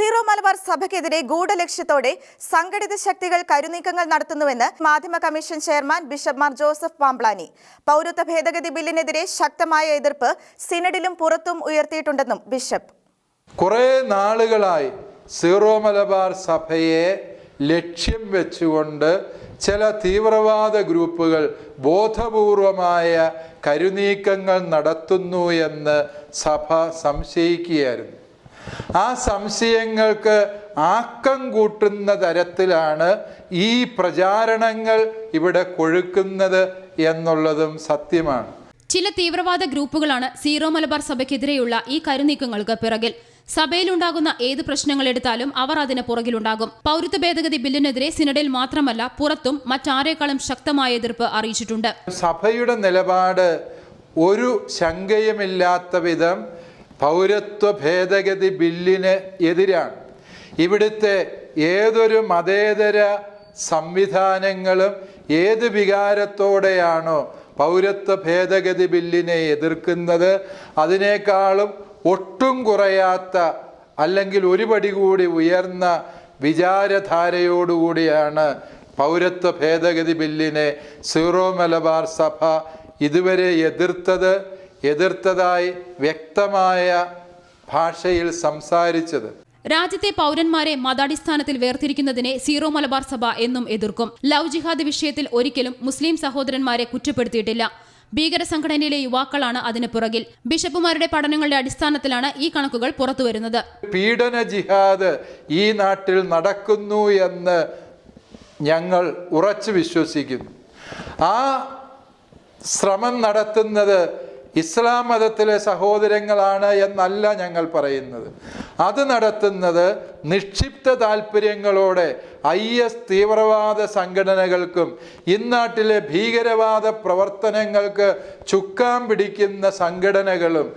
Zero Malabar സഭയ്ക്കെതിരെ ഗൂഢലക്ഷ്യത്തോടെ സംഘടിത ശക്തികൾ കരുനീക്കങ്ങൾ നടത്തുന്നുവെന്ന് മാധ്യമ commission chairman bishop Mar Joseph Pamplany. പൗരത്വ ഭേദഗതി ബില്ലിനെതിരെ ശക്തമായ എതിർപ്പ് സിനഡിലും പുറത്തും ഉയർത്തിയിട്ടുണ്ടെന്നും ബിഷപ്പ്. കുറേ നാളുകളായി സീറോ മലബാർ സഭയെ ലക്ഷ്യം വെച്ചുകൊണ്ട് ചില തീവ്രവാദ ഗ്രൂപ്പുകൾ ബോധപൂർവമായ കരുനീക്കങ്ങൾ നടത്തുന്നു എന്ന് സഭ സംശയിക്കുകയായിരുന്നു. ആ സംശയങ്ങൾക്ക് ആക്കം കൂട്ടുന്ന തരത്തിലാണ് ഈ പ്രചാരണങ്ങൾ ഇവിടെ കൊഴുക്കുന്നത് എന്നുള്ളതും സത്യമാണ്. ചില തീവ്രവാദ ഗ്രൂപ്പുകളാണ് സീറോ മലബാർ സഭയ്ക്കെതിരെയുള്ള ഈ കരുനീക്കങ്ങൾക്ക് പിറകിൽ. സഭയിലുണ്ടാകുന്ന ഏത് പ്രശ്നങ്ങൾ എടുത്താലും അവർ അതിന് പുറകിലുണ്ടാകും. പൗരത്വ ഭേദഗതി ബില്ലിനെതിരെ സിനഡിൽ മാത്രമല്ല പുറത്തും മറ്റാരേക്കാളും ശക്തമായ എതിർപ്പ് അറിയിച്ചിട്ടുണ്ട്. സഭയുടെ നിലപാട് ഒരു ശങ്കയുമില്ലാത്ത വിധം പൗരത്വ ഭേദഗതി ബില്ലിന് എതിരാണ്. ഇവിടുത്തെ ഏതൊരു മതേതര സംവിധാനങ്ങളും ഏത് വികാരത്തോടെയാണോ പൗരത്വ ഭേദഗതി ബില്ലിനെ എതിർക്കുന്നത് അതിനേക്കാളും ഒട്ടും കുറയാത്ത അല്ലെങ്കിൽ ഒരു പടി കൂടി ഉയർന്ന വിചാരധാരയോടുകൂടിയാണ് പൗരത്വ ഭേദഗതി ബില്ലിനെ സീറോ മലബാർ സഭ ഇതുവരെ എതിർത്തത്. എതിർത്തതായി വ്യക്തമായ ഭാഷയിൽ സംസാരിച്ചത്. രാജ്യത്തെ പൗരന്മാരെ മതാടിസ്ഥാനത്തിൽ വേർതിരിക്കുന്നതിനെ സീറോ മലബാർ സഭ എന്നും എതിർക്കും. ലവ് ജിഹാദ് വിഷയത്തിൽ ഒരിക്കലും മുസ്ലിം സഹോദരന്മാരെ കുറ്റപ്പെടുത്തിയിട്ടില്ല. ഭീകര സംഘടനയിലെ യുവാക്കളാണ് അതിന് പുറകിൽ. ബിഷപ്പുമാരുടെ പഠനങ്ങളുടെ അടിസ്ഥാനത്തിലാണ് ഈ കണക്കുകൾ പുറത്തുവരുന്നത്. പീഡന ജിഹാദ് ഈ നാട്ടിൽ നടക്കുന്നു എന്ന് ഞങ്ങൾ ഉറച്ചു വിശ്വസിക്കുന്നു. ആ ശ്രമം നടത്തുന്നത് ഇസ്ലാം മതത്തിലെ സഹോദരങ്ങളാണ് എന്നല്ല ഞങ്ങൾ പറയുന്നത്. അത് നടത്തുന്നത് നിക്ഷിപ്ത താല്പര്യങ്ങളോടെ ഐ എസ് തീവ്രവാദ സംഘടനകൾക്കും ഇന്നാട്ടിലെ ഭീകരവാദ പ്രവർത്തനങ്ങൾക്ക് ചുക്കാൻ പിടിക്കുന്ന സംഘടനകളും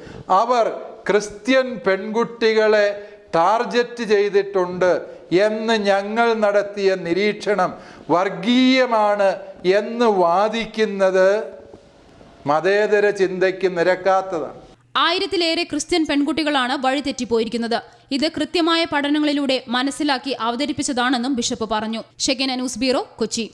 അവർ ക്രിസ്ത്യൻ പെൺകുട്ടികളെ ടാർജറ്റ് ചെയ്തിട്ടുണ്ട് എന്ന് ഞങ്ങൾ നടത്തിയ നിരീക്ഷണം വർഗീയമാണ് എന്ന് വാദിക്കുന്നത് മതേതര ചിന്തയ്ക്ക് നിരക്കാത്തതാണ്. ആയിരത്തിലേറെ ക്രിസ്ത്യൻ പെൺകുട്ടികളാണ് വഴിതെറ്റിപ്പോയിരിക്കുന്നത് ഇത് കൃത്യമായ പഠനങ്ങളിലൂടെ മനസ്സിലാക്കി അവതരിപ്പിച്ചതാണെന്നും ബിഷപ്പ് പറഞ്ഞു. Shekinah news bureau Kochi.